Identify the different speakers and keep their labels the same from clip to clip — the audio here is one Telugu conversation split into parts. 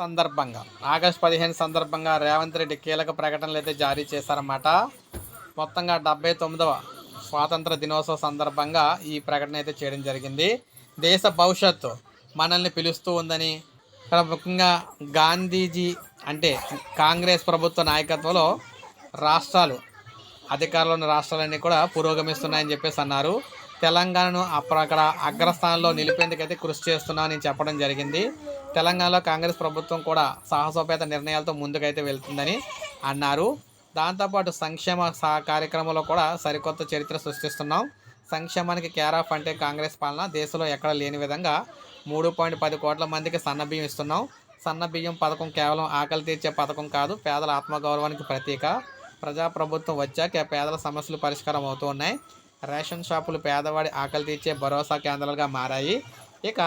Speaker 1: సందర్భంగా. ఆగస్టు పదిహేను సందర్భంగా రేవంత్ రెడ్డి కీలక ప్రకటనలు అయితే జారీ చేశారన్నమాట. మొత్తంగా డెబ్బై తొమ్మిదవ స్వాతంత్ర దినోత్సవ సందర్భంగా ఈ ప్రకటన అయితే చేయడం జరిగింది. దేశ భవిష్యత్తు మనల్ని పిలుస్తూ ఉందని ఇక్కడ ముఖ్యంగా గాంధీజీ అంటే కాంగ్రెస్ ప్రభుత్వ నాయకత్వంలో రాష్ట్రాలు అధికారంలో ఉన్న రాష్ట్రాలన్నీ కూడా పురోగమిస్తున్నాయని చెప్పేసి అన్నారు. తెలంగాణను అప్పుడు అక్కడ అగ్రస్థానంలో నిలిపేందుకైతే కృషి చేస్తున్నామని చెప్పడం జరిగింది. తెలంగాణలో కాంగ్రెస్ ప్రభుత్వం కూడా సాహసోపేత నిర్ణయాలతో ముందుకైతే వెళ్తుందని అన్నారు. దాంతోపాటు సంక్షేమ సహ కార్యక్రమంలో కూడా సరికొత్త చరిత్ర సృష్టిస్తున్నాం. సంక్షేమానికి కేర్ ఆఫ్ అంటే కాంగ్రెస్ పాలన దేశంలో ఎక్కడ లేని విధంగా మూడు పాయింట్ పది కోట్ల మందికి సన్న బియ్యం ఇస్తున్నాం. సన్న బియ్యం పథకం కేవలం ఆకలి తీర్చే పథకం కాదు పేదల ఆత్మగౌరవానికి ప్రతీక. ప్రజాప్రభుత్వం వచ్చాక పేదల సమస్యలు పరిష్కారం అవుతూ ఉన్నాయి. రేషన్ షాపులు పేదవాడి ఆకలి తీర్చే భరోసా కేంద్రాలుగా మారాయి. ఇక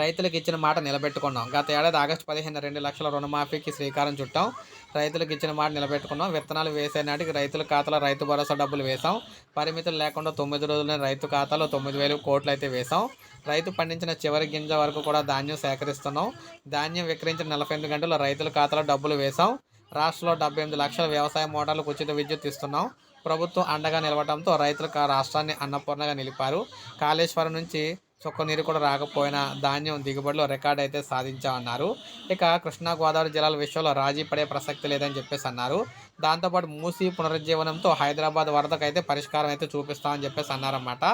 Speaker 1: రైతులకు ఇచ్చిన మాట నిలబెట్టుకున్నాం. గత ఏడాది ఆగస్టు పదిహేను రెండు లక్షల రుణమాఫీకి శ్రీకారం చుట్టాం. రైతులకు ఇచ్చిన మాట నిలబెట్టుకున్నాం. విత్తనాలు వేసే నాటికి రైతుల ఖాతాలో రైతు భరోసా డబ్బులు వేసాం పరిమితులు లేకుండా తొమ్మిది రోజులనే రైతు ఖాతాలో తొమ్మిది వేలు కోట్లు అయితే వేసాం రైతు పండించిన చివరి గింజ వరకు కూడా ధాన్యం సేకరిస్తున్నాం. ధాన్యం విక్రయించిన నలభై ఎనిమిది గంటల్లో రైతుల ఖాతాలో డబ్బులు వేసాం రాష్ట్రంలో డెబ్బై ఎనిమిది లక్షల వ్యవసాయ మోటార్లకు ఉచిత విద్యుత్ ఇస్తున్నాం. ప్రభుత్వం అండగా నిలవడంతో రైతులకు ఆ రాష్ట్రాన్ని అన్నపూర్ణగా నిలిపారు. కాళేశ్వరం నుంచి చుక్క నీరు కూడా రాకపోయినా ధాన్యం దిగుబడిలో రికార్డ్ అయితే సాధించామన్నారు. ఇక కృష్ణా గోదావరి జిల్లాల విషయంలో రాజీ పడే ప్రసక్తి లేదని చెప్పేసి అన్నారు. దాంతోపాటు మూసి పునరుజ్జీవనంతో హైదరాబాద్ వరదకు అయితే పరిష్కారం అయితే చూపిస్తామని చెప్పేసి అన్నారన్నమాట.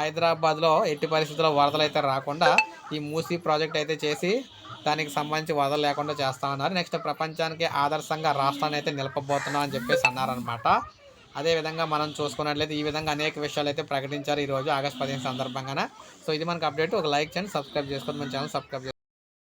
Speaker 1: హైదరాబాద్లో ఎట్టి పరిస్థితుల్లో వరదలు అయితే రాకుండా ఈ మూసీ ప్రాజెక్ట్ అయితే చేసి దానికి సంబంధించి వరదలు లేకుండా చేస్తామన్నారు నెక్స్ట్ ప్రపంచానికి ఆదర్శంగా రాష్ట్రాన్ని అయితే నిలపబోతున్నాం అని చెప్పేసి అన్నారనమాట అదేవిధంగా మనం చూసుకున్నట్లయితే ఈ విధంగా అనేక విషయాలు అయితే ప్రకటించారు ఈరోజు ఆగస్ట్ పదిహేను సందర్భంగా సో ఇది మనకు అప్డేట్. ఒక లైక్ చేయండి సబ్స్క్రైబ్ చేసుకోండి. మన ఛానల్ సబ్స్క్రైబ్